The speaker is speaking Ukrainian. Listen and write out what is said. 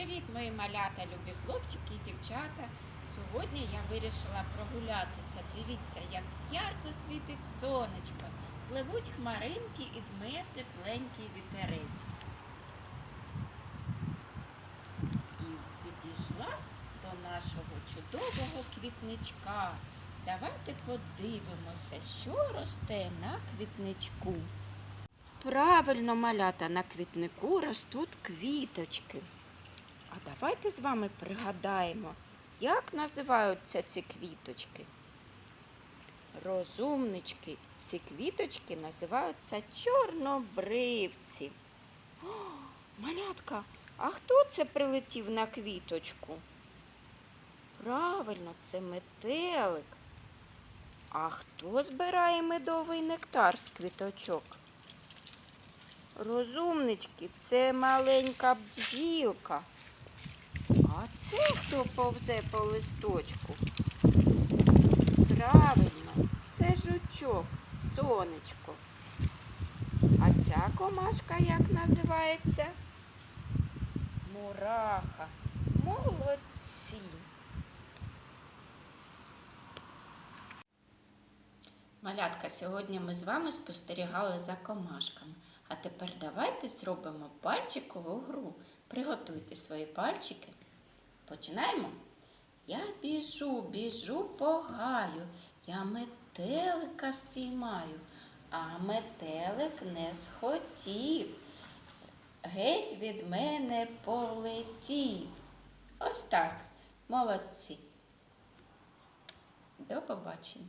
Привіт, мої малята, любі хлопчики і дівчата. Сьогодні я вирішила прогулятися. Дивіться, як ярко світить сонечко. Пливуть хмаринки і дме тепленький вітерець. І підійшла до нашого чудового квітничка. Давайте подивимося, що росте на квітничку. Правильно, малята, на квітнику ростуть квіточки. А давайте з вами пригадаємо, як називаються ці квіточки. Розумнички. Ці квіточки називаються чорнобривці. О, малятка, а хто це прилетів на квіточку? Правильно, це метелик. А хто збирає медовий нектар з квіточок? Розумнички, це маленька бджілка. А це хто повзе по листочку? Правильно, це жучок, сонечко. А ця комашка як називається? Мураха. Молодці. Малятка, сьогодні ми з вами спостерігали за комашками. А тепер давайте зробимо пальчикову гру. Приготуйте свої пальчики. Починаємо. Я біжу, біжу по гаю, я метелика спіймаю, а метелик не схотів. Геть від мене полетів. Ось так. Молодці. До побачення.